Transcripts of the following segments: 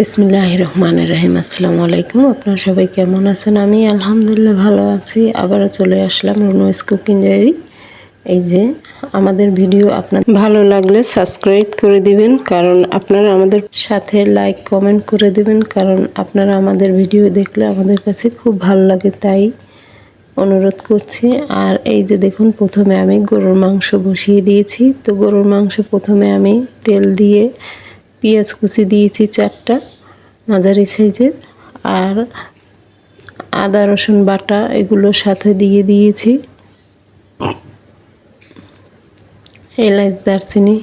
বিসমিল্লাহ রহমান রাহিম আসসালামু আলাইকুম, আপনারা সবাই কেমন আছেন? আমি আলহামদুলিল্লাহ ভালো আছি। আবারও চলে আসলাম রুনোস কুকিং ডায়েরি। এই যে আমাদের ভিডিও, আপনার ভালো লাগলে সাবস্ক্রাইব করে দিবেন, কারণ আপনারা আমাদের সাথে লাইক, কমেন্ট করে দিবেন, কারণ আপনারা আমাদের ভিডিও দেখলে আমাদের কাছে খুব ভালো লাগে, তাই অনুরোধ করছি। আর এই যে দেখুন, প্রথমে আমি গরুর মাংস বসিয়ে দিয়েছি। তো গরুর মাংস প্রথমে আমি তেল দিয়ে পেঁয়াজ কুচি দিয়েছি চারটা। মাঝারি সাইজের আর আদা, রসুন বাটা এগুলোর সাথে দিয়ে দিয়েছি। এলাচ, দারচিনি।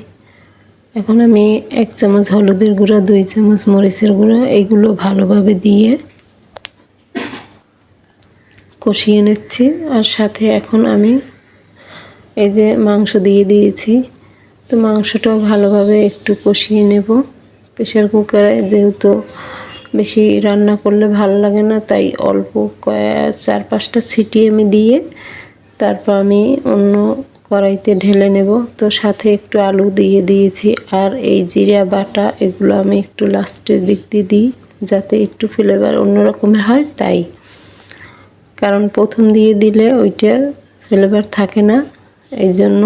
এখন আমি এক চামচ হলুদের গুঁড়া, দুই চামচ মরিচের গুঁড়া এগুলো ভালোভাবে দিয়ে কষিয়ে নিচ্ছি। আর সাথে এখন আমি এই যে মাংস দিয়ে দিয়েছি। তো মাংসটাও ভালোভাবে একটু কষিয়ে নেব। প্রেশার কুকারে যেহেতু বেশি রান্না করলে ভালো লাগে না, তাই অল্প চার পাঁচটা ছিটিয়ে আমি দিয়ে তারপর আমি অন্য কড়াইতে ঢেলে নেব। তো সাথে একটু আলু দিয়ে দিয়েছি আর এই জিরা বাটা, এগুলো আমি একটু লাস্টের দিক দিয়ে দিই যাতে একটু ফ্লেভার অন্যরকমের হয় তাই। কারণ প্রথম দিয়ে দিলে ওইটার ফ্লেভার থাকে না এই জন্য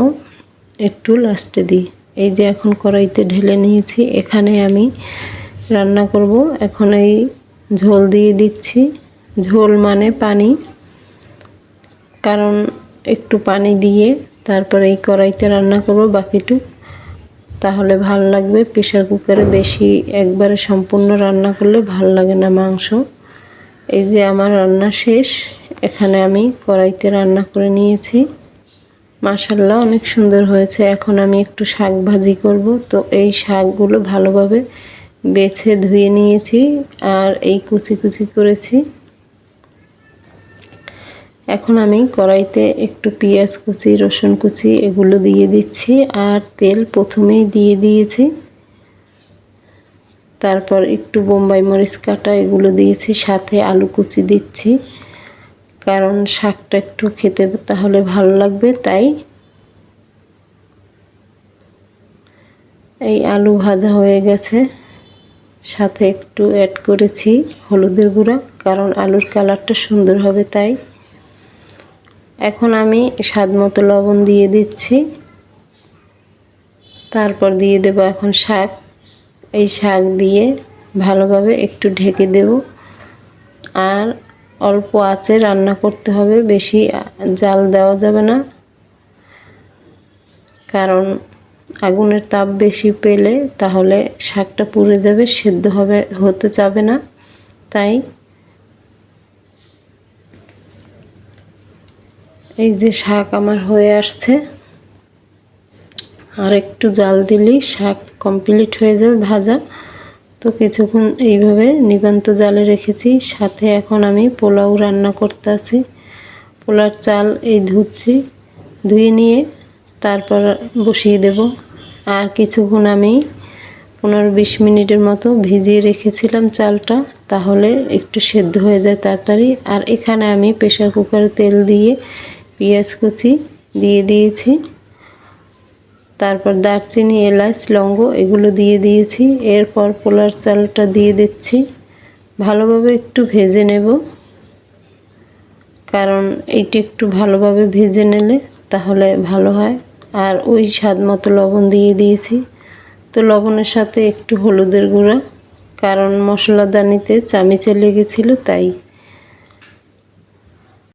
একটু লাস্টে দিই। এই যে এখন কড়াইতে ঢেলে নিয়েছি, এখানে আমি রান্না করব। এখন এই ঝোল দিয়ে দিচ্ছি। ঝোল মানে পানি, কারণ একটু পানি দিয়ে তারপরে এই কড়াইতে রান্না করব বাকিটু তাহলে ভালো লাগবে প্রেশার কুকারে বেশি একবারে সম্পূর্ণ রান্না করলে ভালো লাগে না মাংস। এই যে আমার রান্না শেষ, এখানে আমি কড়াইতে রান্না করে নিয়েছি। মাশাল্লাহ অনেক সুন্দর হয়েছে। এখন আমি একটু শাক ভাজি করব। তো এই শাকগুলো ভালোভাবে বেছে ধুয়ে নিয়েছি আর এই কুচি কুচি করেছি। এখন আমি কড়াইতে একটু পেঁয়াজ কুচি, রসুন কুচি এগুলো দিয়ে দিচ্ছি আর তেল প্রথমেই দিয়ে দিয়েছি। তারপর একটু বোম্বাই মরিচ কাটা এগুলো দিয়েছি, সাথে আলু কুচি দিচ্ছি। কারণ শাকটা একটু খেতে তাহলে ভালো লাগবে, তাই এই আলু ভাজা হয়ে গেছে। সাথে একটু অ্যাড করেছি হলুদের গুঁড়া, কারণ আলুর কালারটা সুন্দর হবে তাই। এখন আমি স্বাদ মতো লবণ দিয়ে দিচ্ছি। তারপর দিয়ে দেব এখন শাক। এই শাক দিয়ে ভালোভাবে একটু ঢেকে দেব। আর অল্প আঁচে রান্না করতে হবে, বেশি জাল দেওয়া যাবে না। কারণ আগুনের তাপ বেশি পেলে তাহলে শাকটা পুড়ে যাবে, সেদ্ধ হবে, হতে যাবে না। তাই এই যে শাক আমার হয়ে আসছে, আর একটু জাল দিলেই শাক কমপ্লিট হয়ে যাবে ভাজা। তো কিছুক্ষণ এইভাবে নিবান্ত জালে রেখেছি, সাথে এখন আমি পোলাও রান্না করতে আছি। পোলার চাল এই ধুচ্ছি, ধুয়ে নিয়ে তারপর বসিয়ে দেব। আর কিছুক্ষণ আমি পনেরো বিশ মিনিটের মতো ভিজিয়ে রেখেছিলাম চালটা, তাহলে একটু সেদ্ধ হয়ে যায় তাড়াতাড়ি। আর এখানে আমি প্রেশার কুকারে তেল দিয়ে পেঁয়াজ কুচি দিয়ে দিয়েছি। তারপর দারচিনি, এলাচ লঙ্গ এগুলো দিয়ে দিয়েছি। এরপর পোলার চালটা দিয়ে দিচ্ছি। ভালোভাবে একটু ভেজে নেব। কারণ এইটি একটু ভালোভাবে ভেজে নিলে তাহলে ভালো হয়। আর ওই স্বাদ মতো লবণ দিয়ে দিয়েছি। তো লবণের সাথে একটু হলুদের গুঁড়া, কারণ মশলাদানিতে চামিচে লেগেছিল, তাই